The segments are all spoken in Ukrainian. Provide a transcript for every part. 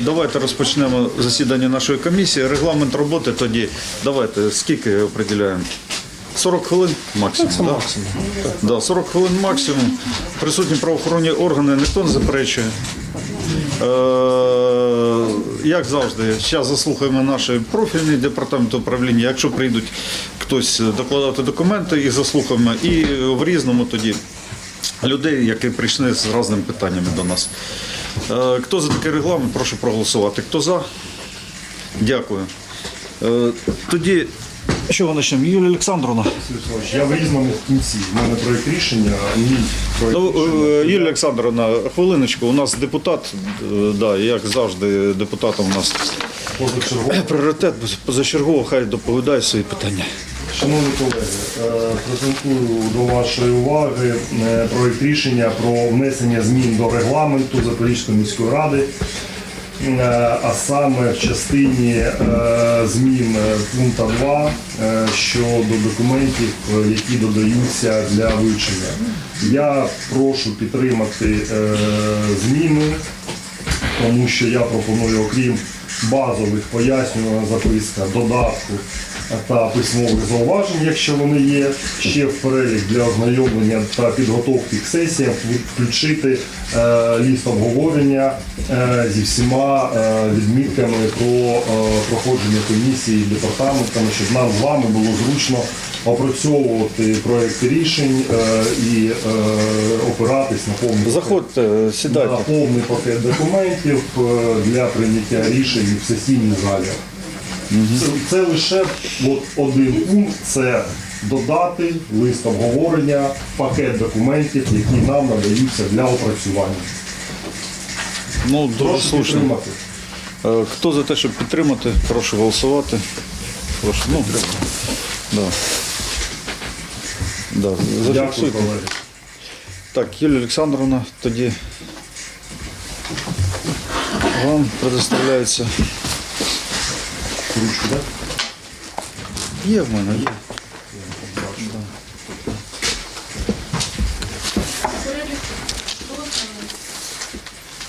Давайте розпочнемо засідання нашої комісії. Регламент роботи тоді. Давайте скільки определяємо? 40 хвилин максимум. да? Да, 40 хвилин максимум. Присутні правоохоронні органи ніхто не заперечує. Е, як завжди, зараз заслухаємо наш профільний департамент управління. Якщо прийдуть хтось докладати документи, їх заслухаємо. І в різному тоді людей, які прийшли з різними питаннями до нас. Е, Хто за такий регламент, прошу проголосувати. Хто за? Дякую. Е, Тоді, що почнемо? Юлія Олександровна. Я в різному кінці. У мене проєкт рішення, мій проєкт Ну, рішення. е, Юлія Олександровна, хвилиночку. У нас депутат, да, як завжди, депутатом у нас пріоритет позачергово, хай доповідає свої питання. Шановні колеги, е, презентую до вашої уваги е, проєкт рішення про внесення змін до регламенту Запорізької міської ради, е, а саме в частині змін пункту 2 е, щодо документів, які додаються для вивчення. Я прошу підтримати зміни тому що я пропоную, окрім базових пояснювальна записка, додатку та письмових зауважень, якщо вони є, ще в перелік для ознайомлення та підготовки к сесіям включити е, ліст обговорення е, зі всіма е, відмітками про проходження комісії департаментами, щоб нам з вами було зручно опрацьовувати проекти рішень і опиратись на повністю Заходьте, на повний пакет документів для прийняття рішень в сесійній залі. Це, це лише от один пункт це додати лист обговорення, пакет документів, які нам надаються для опрацювання. Ну, дуже Прошу слушно. підтримати. Е, Хто за те, щоб підтримати, прошу голосувати. Прошу, ну, да. Да, Дякую, зафіксуйте. колеги. Так, Юлія Олександровна, тоді вам предоставляється. Ручку, так? Є в мене, є.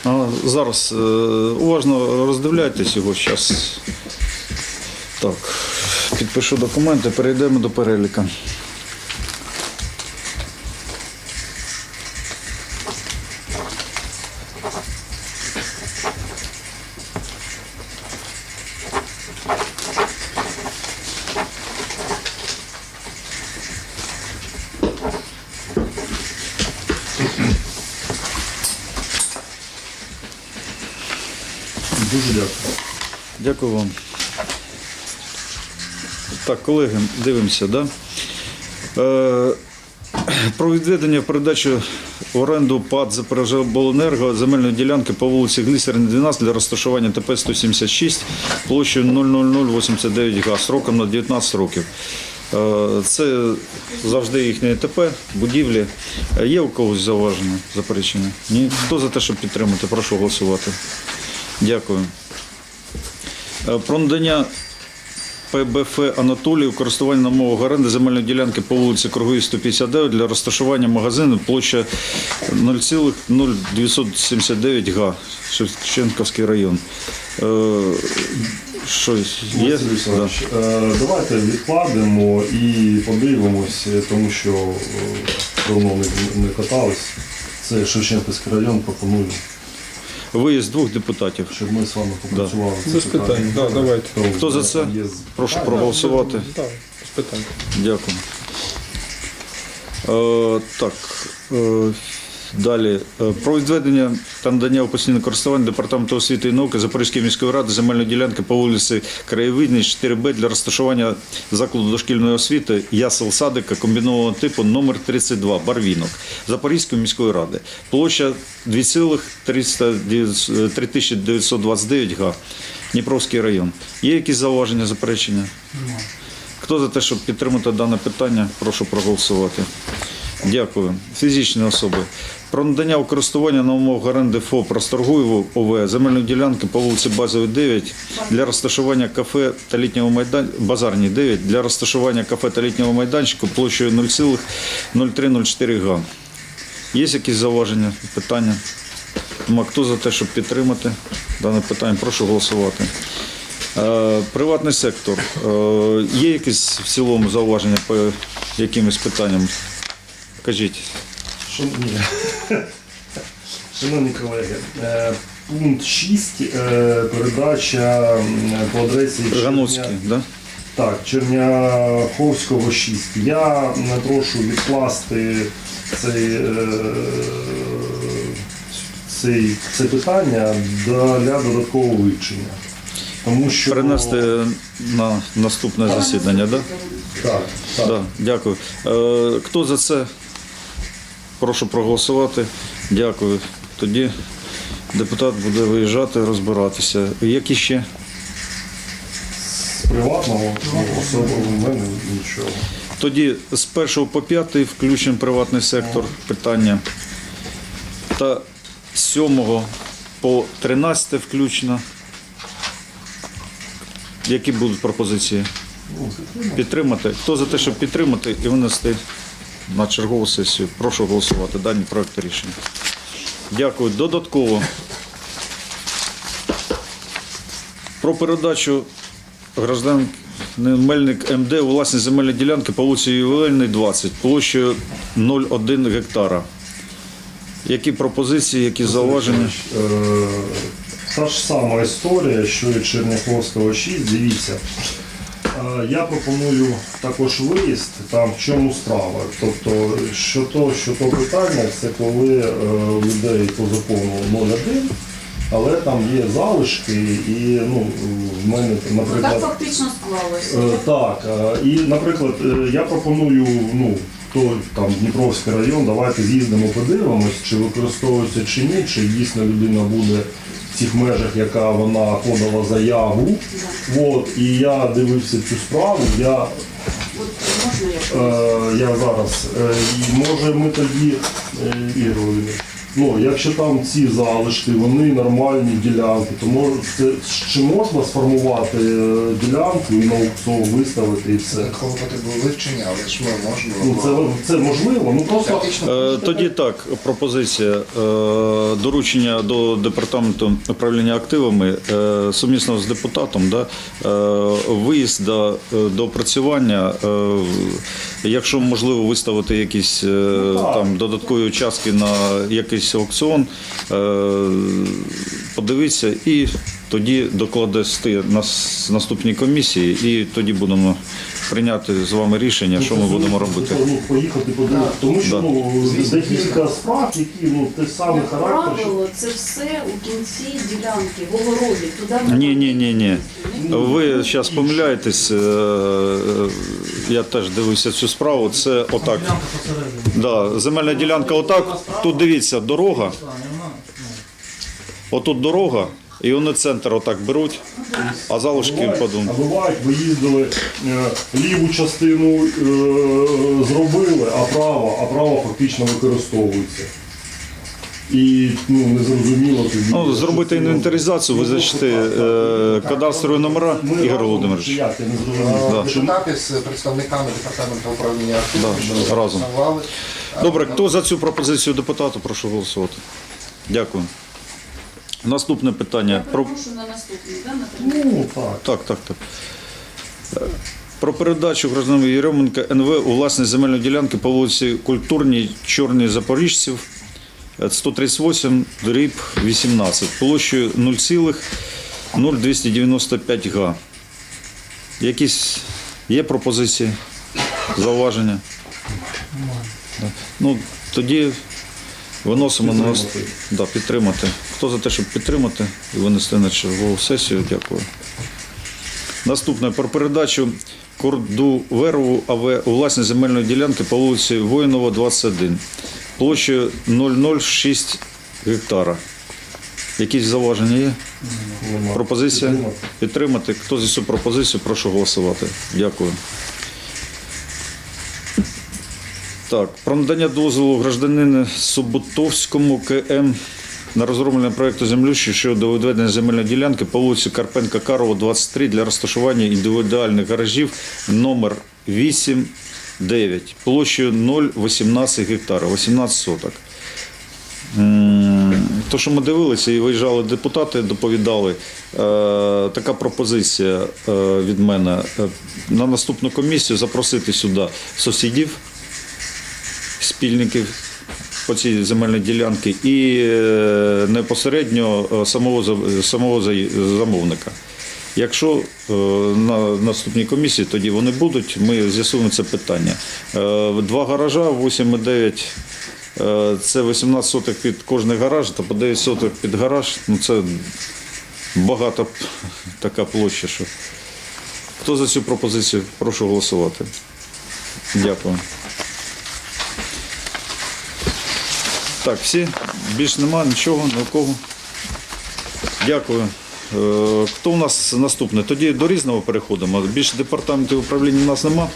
А, зараз е, уважно роздивляйтесь його зараз. Так, підпишу документи, перейдемо до переліка. Дуже дякую. Дякую вам. Так, колеги, дивимося, да? Е, про відведення в передачу в оренду ПАД «Запоріжжяобленерго» земельної ділянки по вулиці Глісерні, 12 для розташування ТП-176 площею 00089 га сроком на 19 років. Е, Це завжди їхнє ТП, будівлі. Е, Є у когось зауваження, заперечення? Ні? Хто за те, щоб підтримати? Прошу голосувати. Дякую. Е, Про надання ПБФ Анатолію користування на мовах оренди земельної ділянки по вулиці Круговій 159 для розташування магазину площа 0,0279 га, Шевченківський район. Е, Що є? Да. Е, давайте відкладемо і подивимось, тому що давно не, не катались. Це Шевченківський район, пропоную, Виїзд двох депутатів. щоб ми з вами попрацювали. це Без питань, да, давайте. Хто за це? Прошу проголосувати. Так, без питань. Дякую. Е, так. Е, далі. Е, про відведення та надання у постійне користування Департаменту освіти і науки Запорізької міської ради земельної ділянки по вулиці Краєвидній 4Б для розташування закладу дошкільної освіти ясел садика комбінованого типу номер 32 Барвінок Запорізької міської ради. Площа 2,3929 га. Дніпровський район. Є якісь зауваження, заперечення? Хто за те, щоб підтримати дане питання, прошу проголосувати. Дякую. Фізичні особи. Про надання у користування на умовах оренди ФОП Расторгуєву ОВ земельної ділянки по вулиці Базовій 9 для розташування кафе та літнього майдан... Базарній 9 для розташування кафе та літнього майданчику площею 0,0304 га. Є якісь зауваження, питання? Ма, хто за те, щоб підтримати дане питання? Прошу голосувати. Е, Приватний сектор. Е, Є якісь в цілому зауваження по якимось питанням? Кажіть. Шановні, Шановні колеги, е, пункт 6, е, передача по адресі Ганоцький, Черня- да? Так, Черняховського 6. Я м, прошу відкласти цей, е, цей, це питання для додаткового вивчення. Тому що Перенести на наступне засідання, да? так, так. Да, дякую. Е, Хто за це? Прошу проголосувати. Дякую. Тоді депутат буде виїжджати, розбиратися. Які ще? з приватного ну, особливо в мене нічого. Тоді з 1 по 5 включимо приватний сектор питання. Та з 7 по 13 включно. Які будуть пропозиції? Підтримати. Хто за те, щоб підтримати і винести на чергову сесію? Прошу голосувати дані проекти рішення. Дякую. Додатково. Про передачу граждан Мельник МД у власні земельні ділянки по вулиці Ювелельний, 20, площею 0,1 гектара. Які пропозиції, які зауваження? Е, Та ж сама історія, що і Черняховського 6, дивіться. Е, Я пропоную також виїзд, там в чому справа. Тобто, що то, що то питання, це коли е, людей по закону 0,1, але там є залишки, і ну, в мене, Так наприклад, фактично склалося. Е, Так, е, і, наприклад, е, я пропоную, ну, то там Дніпровський район, давайте з'їздимо, подивимось, чи використовується чи ні, чи дійсно людина буде в цих межах, яка вона подала заяву. От, і я дивився цю справу, я, е, я зараз, е, і може ми тоді, е, Ігор Володимирович, Ну, якщо там ці залишки, вони нормальні ділянки, то може це чи можна сформувати е, ділянку і на аукціон виставити і все? Додатково потребує вивчення, але ж ми можемо. Ну це, це можливо. Ну просто Е, Тоді так, пропозиція Е, доручення до департаменту управління активами е, сумісно з депутатом, да, е, виїзд до, е, до опрацювання, е, якщо можливо виставити якісь е, так. там додаткові участки на якийсь аукціон, е, подивитися і тоді докладести на с- наступній комісії, і тоді будемо прийняти з вами рішення, що ми будемо робити. Ну, поїхати подивитися. Тому що ну, декілька справ, які ну, те саме характер. що- правило, це все у кінці ділянки, в огороді. Туди Ні, ні, ні, ні. Ви зараз помиляєтесь. е, е, Я теж дивився цю справу. Це отак. Да, земельна ділянка отак. Тут дивіться, дорога. Отут дорога, і вони центр отак беруть, а залишки подумають. а бувають, ви їздили е, ліву частину е, зробили, а право, а право фактично використовується. І ну, не зрозуміло тоді. Ну, зробити інвентаризацію, визначити е, кадастрові номера, Ми Ігор Володимирович. депутати з представниками департаменту управління активами Да, разом. Добре, хто за цю пропозицію депутату, прошу голосувати. Дякую. Наступне питання. Я Про... на наступний, да, на Ну, так. Так, так, так. Е, Про передачу гражданину Єременка НВ у власність земельної ділянки по вулиці Культурній, Чорній Запоріжців, е, 138, дріб 18, площею 0,0295 га. Якісь є пропозиції, зауваження? Ну, тоді виносимо на нас. Да, підтримати. Хто за те, щоб підтримати і винести на чергову сесію? Дякую. Наступне про передачу Кордуверову АВ у власність земельної ділянки по вулиці Воїнова, 21, площею 006 гектара. Якісь зауваження є? Пропозиція? Підтримати. Хто за цю пропозицію, прошу голосувати. Дякую. Так, про надання дозволу гражданину Суботовському КМ на розроблення проєкту землющі щодо відведення земельної ділянки по вулиці Карпенка Карова, 23 для розташування індивідуальних гаражів номер 8, 9, площею 0,18 гектара, 18 соток. То, що ми дивилися і виїжджали депутати, доповідали. Е, така пропозиція е, від мене е, на наступну комісію запросити сюди сусідів, спільників по цій земельній ділянці і е, непосередньо е, самого, самого замовника. Якщо е, на наступній комісії тоді вони будуть, ми з'ясуємо це питання. Два гаража, 8,9 е, це 18 соток під кожний гараж, та по 9 соток під гараж. Ну це багато така площа. Що. Хто за цю пропозицію? Прошу голосувати. Дякую. Так, всі? Більш нема нічого, ні у кого. Дякую. Е, Хто у нас наступний? Тоді до різного переходимо. Більше департаментів управління у нас нема.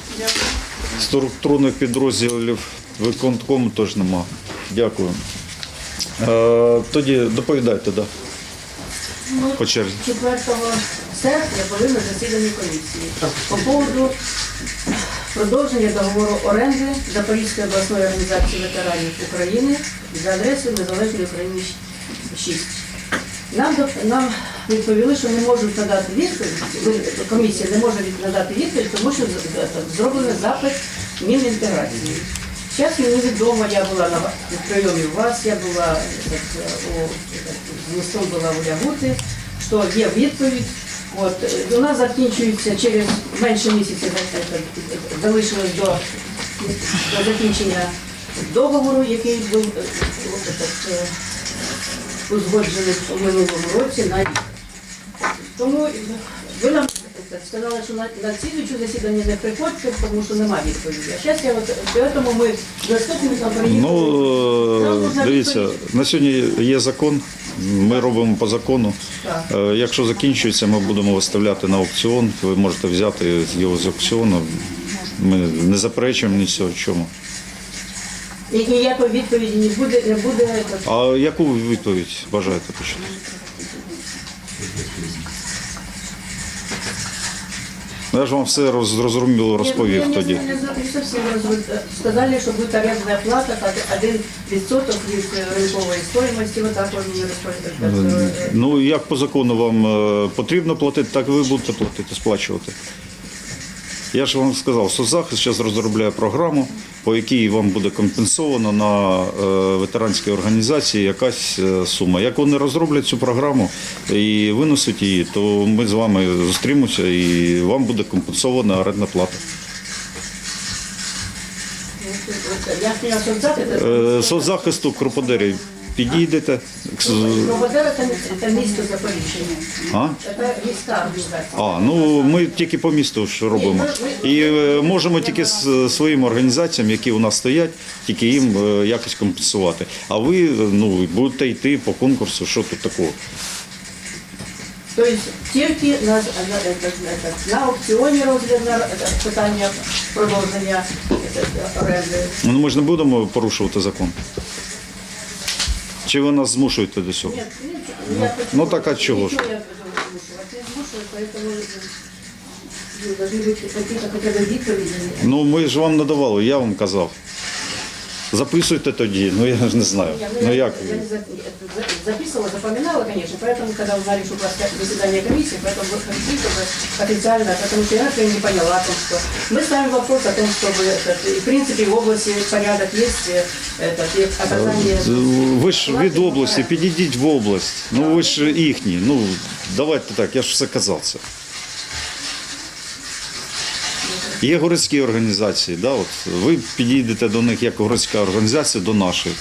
Структурних підрозділів виконкому теж нема. Дякую. Е, Тоді доповідайте, да. По черзі. 4 серпня були на засіданні комісії по поводу продовження договору оренди Запорізької обласної організації ветеранів України за адресою Незалежної України 6. Нам, нам відповіли, що не можуть надати відповідь, комісія не може надати відповідь, тому що з- з- зроблений запит Мінінтеграції. Зараз мені відомо, я була на прийомі у вас, я була е, у листом була у Лягути, що є відповідь. От, у нас закінчується через менше місяця залишилось до, до закінчення договору, який був е, е, е, узгоджений у минулому році на рік. Тому ви нам сказали, що на, на слідуюче засідання не приходьте, тому що немає відповіді. А зараз я от тому ми з заступником приїхали. Ну, дивіться, на сьогодні є закон, ми робимо по закону. Е, Якщо закінчується, ми будемо виставляти на аукціон. Ви можете взяти його з аукціону. Ми не заперечуємо ні в чому. І ніякої відповіді не буде, не буде. А яку відповідь бажаєте почути? Я ж вам все зрозуміло розповів Я я тоді. Не, не, совсем сказали, що буде арендна плата, один відсоток від е, ринкової стоїмості, отак вони розповідають. Ну як по закону вам е, потрібно платити, так ви будете платити, сплачувати. Я ж вам сказав, соцзахист зараз розробляє програму, по якій вам буде компенсовано на е, ветеранській організації якась е, сума. Як вони розроблять цю програму і винесуть її, то ми з вами зустрінемося і вам буде компенсована орендна плата. Е, Соцзахисту Кроподері підійдете. Це, місто Запоріжжя. А? Це міська. А, ну ми тільки по місту ж робимо. І е, можемо тільки з своїм організаціям, які у нас стоять, тільки їм е, якось компенсувати. А ви ну, будете йти по конкурсу, що тут такого? Тобто тільки на, на, на, на аукціоні розгляд на питання продовження е, оренди. Ну ми ж не будемо порушувати закон. Чи ви нас змушуєте до цього? Нет, ну, я почему- Ну, так от чего ж? Ничего я буду слушать, не слушаю, поэтому ну, должны быть какие-то хотя бы відповіді. Ну ми ж вам надавали, я вам казав. Записуйте тоді, ну я ж не знаю. Я, Ну як? я не за- за- записывала, запоминала, конечно, поэтому, когда узнали, что у вас заседание комиссии, поэтому вы хотите, чтобы официально, потому что я, например, не поняла о том, что мы ставим вопрос о том, чтобы, этот, и, в принципе, в области порядок есть, э, этот, и оказание... Ви ж від області, підійдіть в область. Ну ви ж їхні. Ну давайте так, я ж все казав це. Є городські організації, да, от, ви підійдете до них як городська організація до нашої.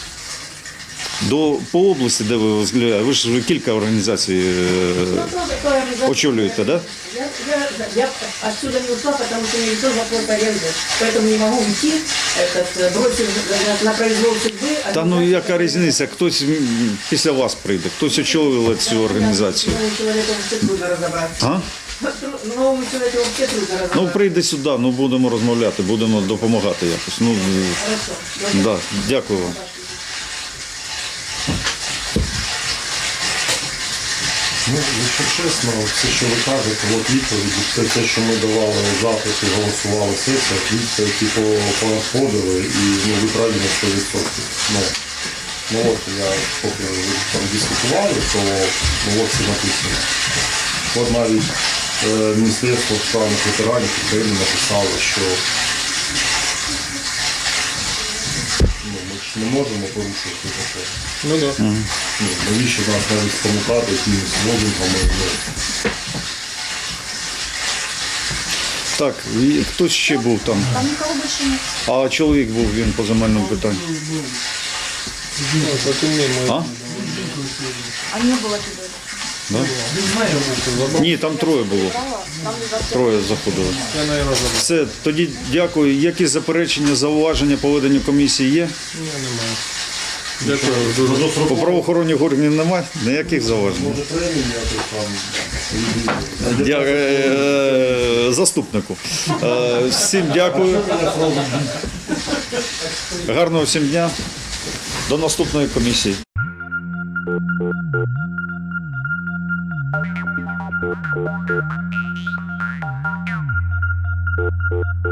До, по області, де ви возглавляєте, ви ж кілька організацій. е, Ну, то- то организация- Очолюєте, да? Я, я, я отсюда не ушла, потому что не решил вопрос аренды. Поэтому не могу уйти, этот, э, бросив на, на произвол судьбы. Та ну яка різниця? Хтось м, після вас прийде, хтось очолює цю організацію. Я человеком все трудно разобраться. А? Новому чоловіку трудно Ну розмовляти. прийди сюди, ну будемо розмовляти, будемо допомагати якось. Ну да, дякую вам. Ну, якщо чесно, все, що ви кажете, от відповіді, все те, що ми давали запит і голосували сесія, відповіді по понаходили і ну, ви праві на 100%. Ну, ну от я поки ви там дискутували, то ну, от все написано. От навіть Міністерство справних ветеранів України написало, що ну, ми ж не можемо порушувати закон. Ну да. Ну, навіщо нас навіть спонукати якимись лозунгами? Ну, Так, і хтось ще був там. Там нікого більше нет. А чоловік був він по земельному питанню. А? А не було тебе. Да? Ні, там троє було. Троє заходили. Все, тоді дякую. Які заперечення, зауваження по веденню комісії є? Ні, немає. Дякую дуже. По правоохоронних органів немає? Ніяких зауважень. Дя... е, Заступнику. Е, Всім дякую. Гарного всім дня. До наступної комісії. Thank you.